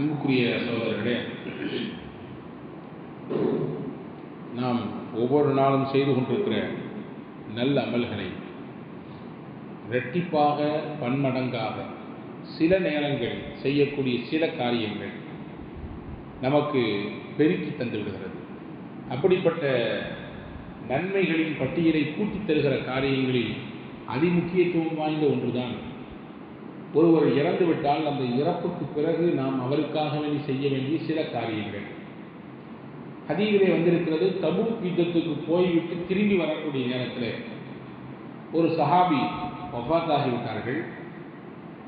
அன்புக்குரிய சகோதரர்களே நாம் ஒவ்வொரு நாளும் செய்து கொண்டிருக்கிற நல்ல அமல்களை இரட்டிப்பாக பன்மடங்காக சில நேரங்கள் செய்யக்கூடிய சில காரியங்கள் நமக்கு பெருக்கி தந்து விடுகிறது அப்படிப்பட்ட நன்மைகளின் பட்டியலை கூட்டித் தருகிற காரியங்களில் அதிமுக்கியத்துவம் வாய்ந்த ஒன்றுதான் ஒருவர் இறந்து விட்டால் அந்த இறப்புக்கு பிறகு நாம் அவருக்காக வேண்டி செய்ய வேண்டிய சில காரியங்கள். ஹதீவிலே வந்திருக்கிறது தபு யுத்தத்துக்கு போய்விட்டு திரும்பி வரக்கூடிய நேரத்தில் ஒரு சஹாபி வஃபாத் ஆகிவிட்டார்கள்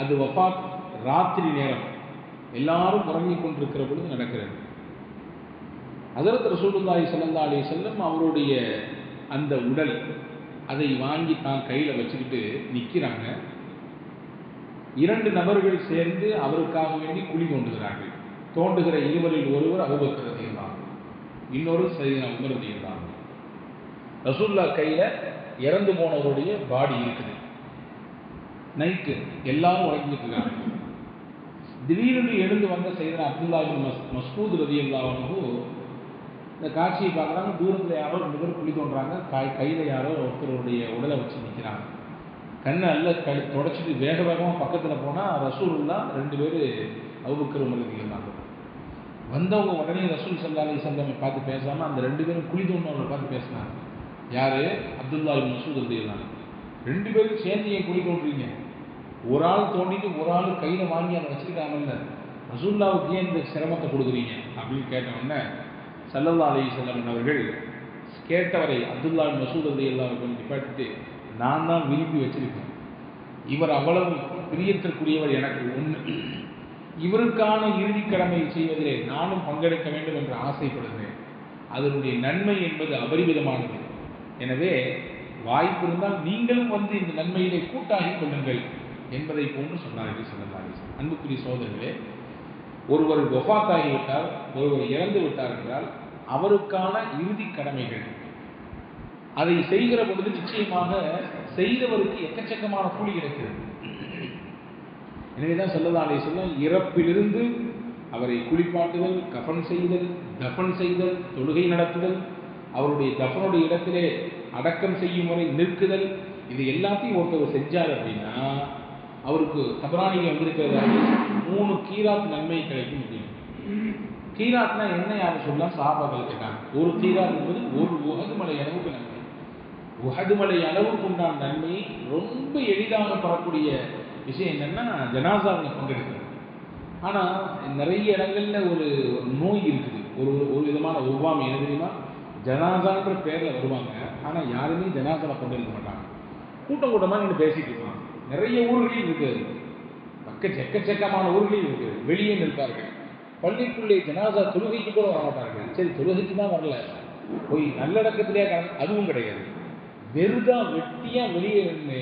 அது வஃபாத் ராத்திரி நேரம் எல்லாரும் உறங்கிக் கொண்டிருக்கிற பொழுது நடக்கிறது. அதற்கு ரசூலுல்லாஹி ஸல்லல்லாஹு அலைஹி அவருடைய அந்த உடல் அதை வாங்கி தான் கையில் வச்சுக்கிட்டு நிற்கிறாங்க இரண்டு நபர்கள் சேர்ந்து அவருக்காக வேண்டி குழி தோண்டுகிறார்கள். தோண்டுகிற இருவரில் ஒருவர் அபுபக்கர் இருந்தாங்க இன்னொரு சைதனா உமர் இருந்தாங்க ரசூல்லா கையில் இறந்து போனவருடைய பாடி இருக்குது. நைட்டு எல்லாரும் உறங்கிட்டு திடீரென்று எழுந்து வந்த செய்தன அப்துல்லா மஸ் மஸ்கூத் ரதி அல்லாவனுக்கு இந்த காட்சியை பார்க்குறாங்க. தூரத்தில் யாரோ ரெண்டு பேரும் குழி தோன்றாங்க கை கையில் யாரோ ஒருத்தருடைய உடலை வச்சு நிற்கிறாங்க கண்ணை அல்ல கழி தொடச்சிட்டு வேக வேகமாக பக்கத்தில் போனால் ரசூலுல்லா ரெண்டு பேர் அவுபக்கர் உமரதி இருந்தாங்க வந்தவங்க உடனே ரசூல் சல்லா அலி பார்த்து பேசாமல் அந்த ரெண்டு பேரும் குழி தோன்றவங்களை பார்த்து பேசினாங்க. யார்? அப்துல்லா மசூத் ரதி ரெண்டு பேரும் சேர்ந்து ஏன் குழி தோன்றீங்க? ஒரு ஆள் தோண்டிட்டு ஒரு ஆள் கையில் வாங்கி அதை வச்சுருக்காங்கல்ல ரசூல்லாவுக்கு ஏன் இந்த சிரமத்தை கொடுக்குறீங்க? அப்படின்னு கேட்டவுடனே சல்லல்லா அலி செல்லமன் அவர்கள் கேட்டவரை அப்துல்லா மசூத் அலி அல்லாவுக்கு நிப்பாட்டிட்டு நான் தான் விரும்பி வச்சிருக்கேன். இவர் அவ்வளவு பிரியத்திற்குரியவர் எனக்கு ஒன்று இவருக்கான இறுதி கடமை செய்வதிலே நானும் பங்கெடுக்க வேண்டும் என்று ஆசைப்படுகிறேன். அதனுடைய நன்மை என்பது அபரிவிதமானது. எனவே வாய்ப்பு இருந்தால் நீங்களும் வந்து இந்த நன்மையிலே கூட்டாகி கொள்ளுங்கள் என்பதை போன்று சொன்னார்கள் சொல்லலாரி அன்புக்குரிய சோதர்களே ஒருவர் ஒஃபாத்தாகிவிட்டால் ஒருவர் இறந்து விட்டார் என்றால் அவருக்கான இறுதி கடமைகள் அதை செய்கிற பொழுது நிச்சயமாக செய்தவருக்கு எக்கச்சக்கமான கூலி கிடைக்கிறது. எனவேதான் சொல்லதாலே சொல்ல இறப்பிலிருந்து அவரை குளிப்பாட்டுதல் கஃன் செய்தல் தஃபன் செய்தல் தொழுகை நடத்துதல் அவருடைய தஃபனுடைய இடத்திலே அடக்கம் செய்யும் வரை நிற்குதல் இது எல்லாத்தையும் ஒருத்தவர் செஞ்சார் அப்படின்னா அவருக்கு தபராணியில் வந்திருக்கிறதா? மூணு கீராத் நன்மை கிடைக்கும் அப்படின்னு கீராத்னா என்ன யாரும் சொல்லலாம்? சாபாக்கள் கேட்டாங்க. ஒரு கீராத் என்பது ஒரு உகது மலை அளவுக்கு நன்மை. உகதுமலை அளவுக்கு உண்டான நன்மை ரொம்ப எளிதாக பெறக்கூடிய விஷயம் என்னென்னா ஜனாசாவில் பங்கெடுக்கிறது. ஆனால் நிறைய இடங்கள்ல ஒரு நோய் இருக்குது. ஒரு ஒரு விதமான ஒவ்வாமை. என்ன தெரியுமா? ஜனாசான்ற பேரில் வருவாங்க. ஆனால் யாருமே ஜனாசாவில் பங்கெடுக்க மாட்டாங்க. கூட்டம் கூட்டமாக நின்று பேசிட்டு இருப்பாங்க. நிறைய ஊர்களில் இருக்குது பக்க செக்கச்சக்கமான ஊர்களில் இருக்குது வெளியே நிற்பார்கள். பள்ளிக்குள்ளே ஜனாசா தொழுகைக்கு கூட வர மாட்டார்கள் சரி தொழுகைக்கு தான் வரல. போய் நல்லடக்கத்திலே அதுவும் கிடையாது. வெறுதா வெட்டியா வெளியே நின்று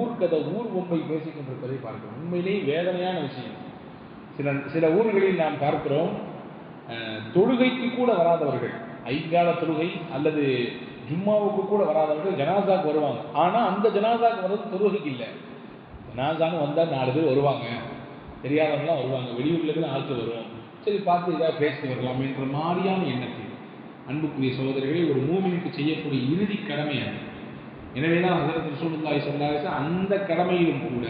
ஊர்க்கதை ஊர் பொம்பை பேசிக் கொண்டிருப்பதை பார்க்கிறோம். உண்மையிலேயே வேதனையான விஷயம். சில சில ஊர்களில் நாம் பார்க்கிறோம் தொழுகைக்கு கூட வராதவர்கள். ஐங்கால தொழுகை அல்லது ஜும்மாவுக்கு கூட வராதவர்கள் ஜனாசாக்கு வருவாங்க. ஆனால் அந்த ஜனாசாக்கு வர்றது தொழுகைக்கு இல்லை. ஜனாசான்னு வந்தால் நாலு பேர் வருவாங்க. தெரியாதவங்களாம் வருவாங்க. வெளியூர்லேருந்து ஆட்கள் வருவோம் சரி பார்த்து இதாக பேசிட்டு வரலாம் என்ற மாதிரியான எண்ணத்தில் அன்புக்குரிய சகோதரர்களை ஒரு மூமினுக்கு செய்யக்கூடிய இறுதி கடமை அது. எனவே தான் ஹசரத் ரசூலுல்லாஹி ஸல்லல்லாஹு அந்த கடமையிலும் கூட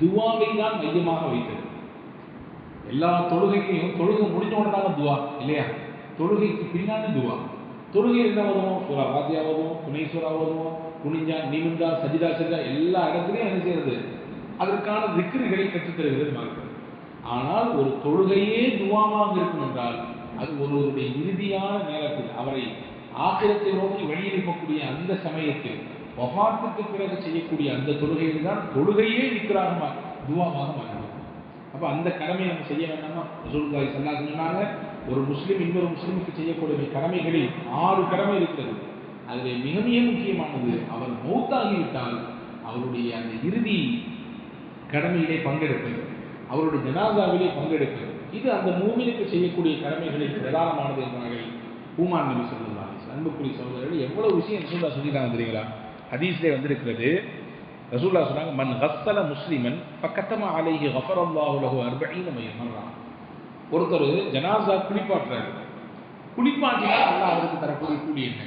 துவாவை தான் மையமாக வைத்தது எல்லா தொழுகைக்கும் தொழுகை முடிஞ்ச உடனே தாங்க துவா இல்லையா? தொழுகைக்கு பின்னாடி துவா. தொழுகை என்ன வரும்? சூரா பாத்தியா வரும் துணை சூறா வரும் குனிஞ்சா நிமிந்தா சஜிதா சஜிதா எல்லா இடத்துலையும் என்ன செய்யறது? அதற்கான திக்ருகளை கற்றுத்தருகிறது மார்க்கம் ஆனால் ஒரு தொழுகையே துவாமாக இருக்கும் என்றால் அது ஒருவருடைய இறுதியான நேரத்தில் அவரை ஆக்கிரத்தை நோக்கி வழியிருக்கக்கூடிய அந்த சமயத்தில் வஃபாத்துக்கு பிறகு செய்யக்கூடிய அந்த தொழுகையில் தான் தொழுகையே விக்கிராகமாக துவாவாக மாறிடும் அப்போ அந்த கடமையை நம்ம செய்ய வேண்டாமா? ரசூலுல்லாஹி சல்லா சொன்னாங்க ஒரு முஸ்லீம் இன்னொரு முஸ்லீமுக்கு செய்யக்கூடிய கடமைகளில் ஆறு கடமை இருக்கிறது. அதில் மிக மிக முக்கியமானது அவர் மௌத்தாகிவிட்டால் அவருடைய அந்த இறுதி கடமையிலே பங்கெடுப்பது அவருடைய ஜனாசாவிலே பங்கெடுப்பது. இது அந்த மூமினுக்கு செய்யக்கூடிய கடமைகளில் பிரதானமானது என்றார்கள் பூமான் நபி சொல்லுவாங்க அன்புக்குரிய சகோதரர்கள் எவ்வளவு விஷயம் ரசூல்லா சொல்லிட்டாங்க தெரியுங்களா? ஹதீஸ்லே வந்திருக்கிறது. ரசூல்லா சொன்னாங்க மண் ஹஸ்தல முஸ்லிமன் பக்கத்தமா அலைஹி கஃபர் அல்லாஹு லஹு நம்ம ஒருத்தர் ஜனாசா குளிப்பாட்டுறாரு. குளிப்பாட்டினா நல்லா அவருக்கு தரக்கூடிய கூலி என்ன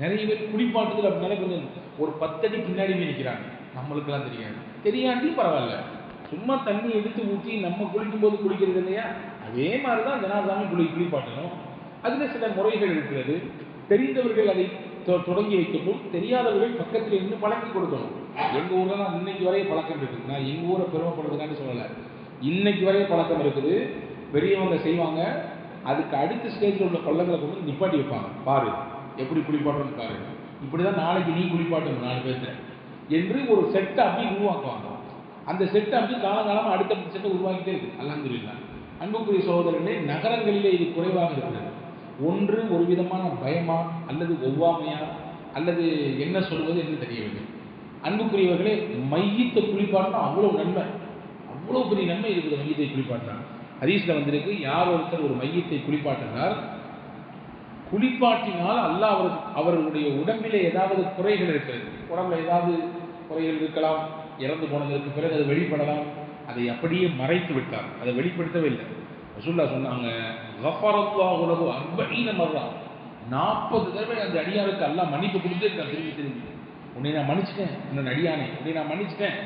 நிறைய பேர் குளிப்பாட்டுதல் அப்படின்னாலே கொஞ்சம் ஒரு பத்தடி பின்னாடி போய் நிற்கிறாங்க நம்மளுக்கெல்லாம் தெரியாது. தெரியாட்டி பரவாயில்ல. சும்மா தண்ணி எடுத்து ஊற்றி நம்ம குளிக்கும் போது குளிக்கிறது இல்லையா? அதே மாதிரி தான் ஜனாசாமி குளி குளிப்பாட்டணும். அதில் சில முறைகள் இருக்கிறது. தெரிந்தவர்கள் அதை தொ- தொடங்கி வைக்கட்டும். தெரியாதவர்கள் பக்கத்தில் இருந்து பழக்கி கொடுக்கணும். எங்கள் ஊரில் நான் இன்னைக்கு வரைய பழக்கம் இருக்குது. நான் எங்கள் ஊரை பெருமைப்படுறதுக்கான்னு சொல்லலை. இன்னைக்கு வரைய பழக்கம் இருக்குது. பெரியவங்க செய்வாங்க. அதுக்கு அடுத்த ஸ்டேஜில் உள்ள பள்ளங்களை கொண்டு வந்து நிப்பாட்டி வைப்பாங்க. பாரு எப்படி குளிப்பாட்டணும்னு பாரு. இப்படி தான் நாளைக்கு நீ குளிப்பாட்டணும் நாலு பேர்த்த. என்று ஒரு செட்டை அப்படி உருவாக்குவாங்க. அந்த செட்டை அப்படி காலங்காலமாக அடுத்த செட்டை உருவாக்கிட்டே இருக்கு. அல்ஹம்துலில்லா அன்புக்குரிய சகோதரர்களே நகரங்களிலே இது குறைவாக இருக்கிறது. ஒன்று ஒரு விதமான பயமா அல்லது ஒவ்வாமையா அல்லது என்ன சொல்வது என்று தெரியவில்லை. அன்புக்குரியவர்களே மையத்தை குளிப்பாட்டினா அவ்வளவு நன்மை. அவ்வளவு பெரிய நன்மை இருக்குது மையத்தை குளிப்பாட்டினா ஹதீஸ்ல வந்திருக்கு யார் ஒருத்தர் ஒரு மையத்தை குளிப்பாட்டினார்? குளிப்பாட்டினால் அல்லாஹ் அவர் அவர்களுடைய உடம்பிலே ஏதாவது குறைகள் இருக்கிறது. உடம்புல ஏதாவது குறைகள் இருக்கலாம் இறந்து போனதற்கு பிறகு அது வெளிப்படலாம். அதை அப்படியே மறைத்து விட்டார். அதை வெளிப்படுத்தவே இல்லை. ரசூல்லா சொன்னாங்க கஃபரல்லாஹு லஹு அர்பஈன மர்ரா. நாற்பது தடவை அந்த அடியாருக்கு எல்லாம் மன்னிப்பு கொடுத்து இருக்கான் திரும்பி திரும்பி. உன்னை நான் மன்னிச்சிட்டேன் உன்னை அடியானே உன்னை நான் மன்னிச்சிட்டேன்.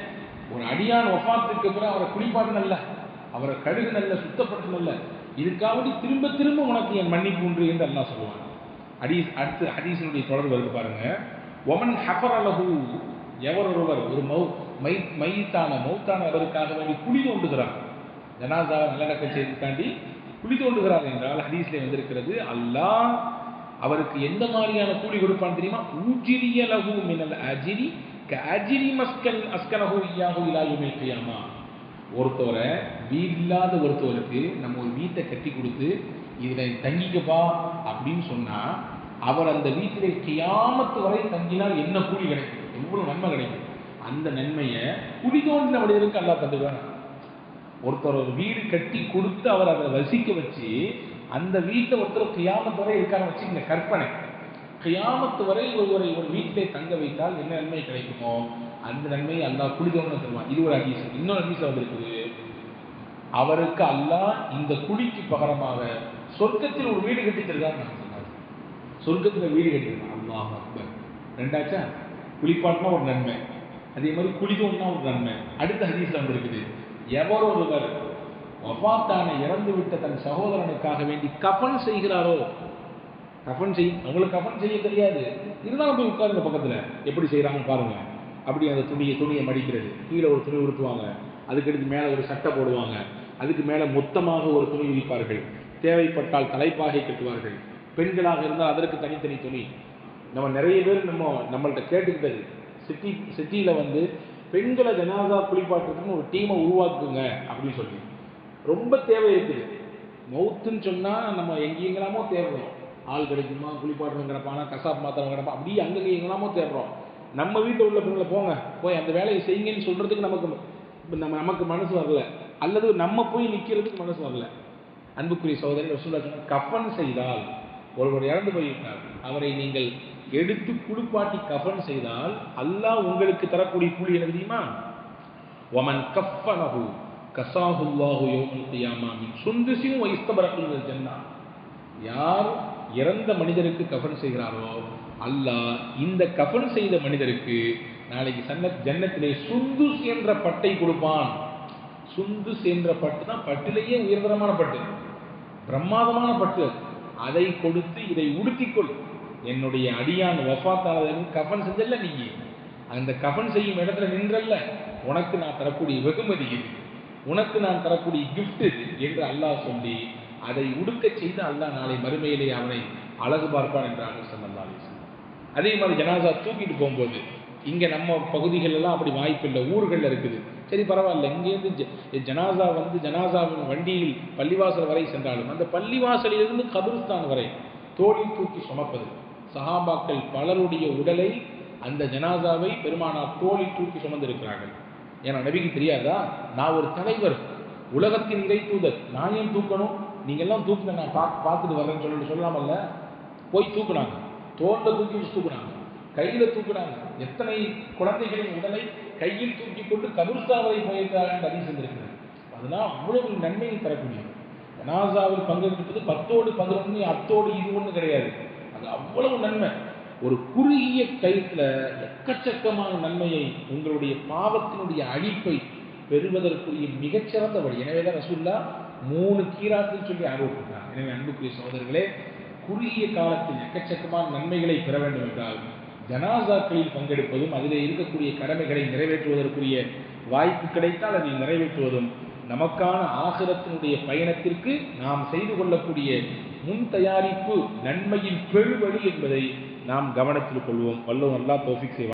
ஒரு அடியான் வஃபாத்திற்கு பிறகு அவரை குளிப்பாட்டினல்ல அவரை கழுகுனல்ல சுத்தப்படுத்தினல்ல. இதுக்காவது திரும்ப திரும்ப உனக்கு என் மன்னிப்பு உண்டு என்று எல்லாம் சொல்லுவாங்க ஹதீஸ் அடுத்து ஹதீஸினுடைய தொடர்பு வருது பாருங்க. ஒமன் ஹஃபர் அலகு எவர் ஒருவர் ஒரு மௌ மை மைத்தான மௌத்தான அவருக்காக வேண்டி குழி தோண்டுகிறார் ஜனாதா நல்லடக்க செய்திருக்காண்டி குழி தோண்டுகிறார் என்றால் ஹதீஸ்ல வந்திருக்கிறது அல்லாஹ் அவருக்கு எந்த மாதிரியான கூலி கொடுப்பான்னு தெரியுமா? ஊஜிரிய லஹு மினல் அஜிரி க அஜிரி மஸ்கன் அஸ்கனஹு இயாஹு இலா யுமில் ஒருத்தவரை வீடு இல்லாத ஒருத்தவருக்கு நம்ம ஒரு வீட்டை கட்டி கொடுத்து இதில் தங்கிக்கப்பா அப்படின்னு சொன்னா அவர் அந்த வீட்டிலே கியாமத்து வரை தங்கினால் என்ன கூலி கிடைக்கும்? எவ்வளவு நன்மை கிடைக்கும்? அந்த நன்மையை குடி தோண்டின மனிதருக்கு அல்லா தந்துடுவாங்க ஒருத்தர் ஒரு வீடு கட்டி கொடுத்து அவர் அதை வசிக்க வச்சு அந்த வீட்டில் ஒருத்தர் கியாமத்து வரை இருக்காங்க வச்சுக்கங்க கற்பனை. கியாமத்து வரை ஒருவரை ஒரு வீட்டிலே தங்க வைத்தால் என்ன நன்மை கிடைக்குமோ அந்த நன்மையை அல்லாஹ் குடிதோன்னு தருவான். இது ஒரு ஹதீஸ். இன்னொரு ஹதீஸ் வந்திருக்குது. அவருக்கு அல்லாஹ் இந்த குடிக்கு பகரமாக சொர்க்கத்தில் ஒரு வீடு கட்டி நான் சொன்னார். சொர்க்கத்தில் வீடு கட்டிருக்கான் அல்லாஹ் அக்பர். ரெண்டாச்சா? குளிப்பாட்டினா ஒரு நன்மை. அதே மாதிரி குளிக்கணும்னா ஒரு நன்மை. அடுத்த ஹதீஸ்ல வந்திருக்குது. எவர் ஒருவர் வஃபாத்தான இறந்து விட்ட தன் சகோதரனுக்காக வேண்டி கஃபன் செய்கிறாரோ கஃபன் செய் அவங்களுக்கு கஃபன் செய்ய தெரியாது. இருந்தாலும் போய் உட்காருங்க பக்கத்தில். எப்படி செய்கிறாங்கன்னு பாருங்க. அப்படி அந்த துணியை துணியை மடிக்கிறது. கீழே ஒரு துணி உடுத்துவாங்க. அதுக்கடுத்து மேலே ஒரு சட்டை போடுவாங்க. அதுக்கு மேலே மொத்தமாக ஒரு துணி விரிப்பார்கள். தேவைப்பட்டால் தலைப்பாகை கட்டுவார்கள். பெண்களாக இருந்தால் அதற்கு தனித்தனி துணி. நம்ம நிறைய பேர் நம்ம நம்மள்கிட்ட கேட்டுக்கிட்டது. சிட்டி சிட்டியில் வந்து பெண்களை ஜனாதா குளிப்பாட்டுறதுன்னு ஒரு டீமை உருவாக்குங்க அப்படின்னு சொல்லி ரொம்ப தேவை இருக்குது மவுத்துன்னு சொன்னால் நம்ம எங்கெங்கெல்லாமோ தேடுறோம். ஆள் கிடைக்குமா குளிப்பாட்டணும் கிடப்பானா கசாப் மாத்திரம் கிடப்பா அப்படியே அங்கங்கே எங்கெல்லாமோ தேடுறோம். நம்ம வீட்டில் உள்ள பெண்களை போங்க போய் அந்த வேலையை செய்யுங்கன்னு சொல்கிறதுக்கு நமக்கு நம்ம நமக்கு மனசு வரல. அல்லது நம்ம போய் நிற்கிறதுக்கு மனசு வரல. அன்புக்குரிய சகோதரி ரசூல்லா சொன்னார் கஃபன் செய்தால் ஒருவர் இறந்து போயிருக்கார் அவரை நீங்கள் எடுத்து குளிப்பாட்டி கஃபன் செய்தால் அல்லாஹ் உங்களுக்கு தரக்கூடிய கூலி என்ன தெரியுமா? ஒமன் கஃபனஹு கசாஹுல்லாஹு யௌமல் கியாமா மின் சுந்துசின் வ ஜன்னா. யார் இறந்த மனிதருக்கு கஃபன் செய்கிறாரோ அல்லாஹ் இந்த கஃபன் செய்த மனிதருக்கு நாளைக்கு சன்ன ஜன்னத்திலே சுந்துஸ் என்ற பட்டை கொடுப்பான். சுந்துஸ் என்ற பட்டு தான் பட்டிலேயே உயர்தரமான பட்டு. பிரம்மாதமான பட்டு. அதை கொடுத்து இதை உடுத்திக்கொள். என்னுடைய அடியான் வஃபாத்தானதற்கு கஃபன் செஞ்சல்ல நீங்க அந்த கஃபன் செய்யும் இடத்துல நின்றல்ல. உனக்கு நான் தரக்கூடிய வெகுமதி இது. உனக்கு நான் தரக்கூடிய கிஃப்ட் இது என்று அல்லாஹ் சொல்லி அதை உடுக்க செய்து அல்லாஹ் நாளை மறுமையிலே அவனை அழகு பார்ப்பான் என்றாங்க சல்லல்லாஹு அதே மாதிரி ஜனாசா தூக்கிட்டு போகும்போது இங்கே நம்ம பகுதிகளெல்லாம் அப்படி வாய்ப்பு இல்லை ஊர்களில் இருக்குது. சரி பரவாயில்ல இங்கேருந்து ஜனாசா வந்து ஜனாசாவின் வண்டியில் பள்ளிவாசல் வரை சென்றாலும் அந்த பள்ளிவாசலிலிருந்து கபிரிஸ்தான் வரை தோளில் தூக்கி சுமப்பது. சஹாபாக்கள் பலருடைய உடலை அந்த ஜனாசாவை பெருமானார் தோழி தூக்கி சுமந்திருக்கிறார்கள். ஏன்னா நபிக்கு தெரியாதா? நான் ஒரு தலைவர் உலகத்தின் இறை தூதர் நான் ஏன் தூக்கணும்? நீங்கள்லாம் தூக்குங்க நான் பா பார்த்துட்டு வரேன்னு சொல்லிட்டு சொல்லாமல்ல. போய் தூக்குனாங்க. தோல்ல தூக்கி வச்சு தூக்குனாங்க. கையில் தூக்குனாங்க. எத்தனை குழந்தைகளின் உடலை கையில் தூக்கி கொண்டு கபுர்ஸ்தாவரை போயிருக்கிறார்கள் பதிவு செஞ்சிருக்கிறது அதெல்லாம் அவ்வளவு நன்மையை தரக்கூடியது. ஜனாசாவில் பங்கெடுப்பது பத்தோடு பதினொன்று அத்தோடு இது ஒன்று கிடையாது. அது அவ்வளவு நன்மை. ஒரு குறுகிய கயிற்றுல எக்கச்சக்கமான நன்மையை உங்களுடைய பாவத்தினுடைய அழிப்பை பெறுவதற்குரிய மிகச்சிறந்த வழி. எனவே தான் ரசூல்லா மூணு கீராத்துன்னு சொல்லி ஆர்வப்பட்டார் எனவே அன்புக்குரிய சகோதரர்களே குறுகிய காலத்தில் எக்கச்சக்கமான நன்மைகளை பெற வேண்டும் என்றால் ஜனாசாக்களில் பங்கெடுப்பதும் அதிலே இருக்கக்கூடிய கடமைகளை நிறைவேற்றுவதற்குரிய வாய்ப்பு கிடைத்தால் அதை நிறைவேற்றுவதும் நமக்கான ஆசிரத்தினுடைய பயணத்திற்கு நாம் செய்து கொள்ளக்கூடிய முன் தயாரிப்பு நன்மையின் பெருவழி என்பதை நாம் கவனத்தில் கொள்வோம். வல்லவன் அல்லா தோஃபிக் செய்வோம்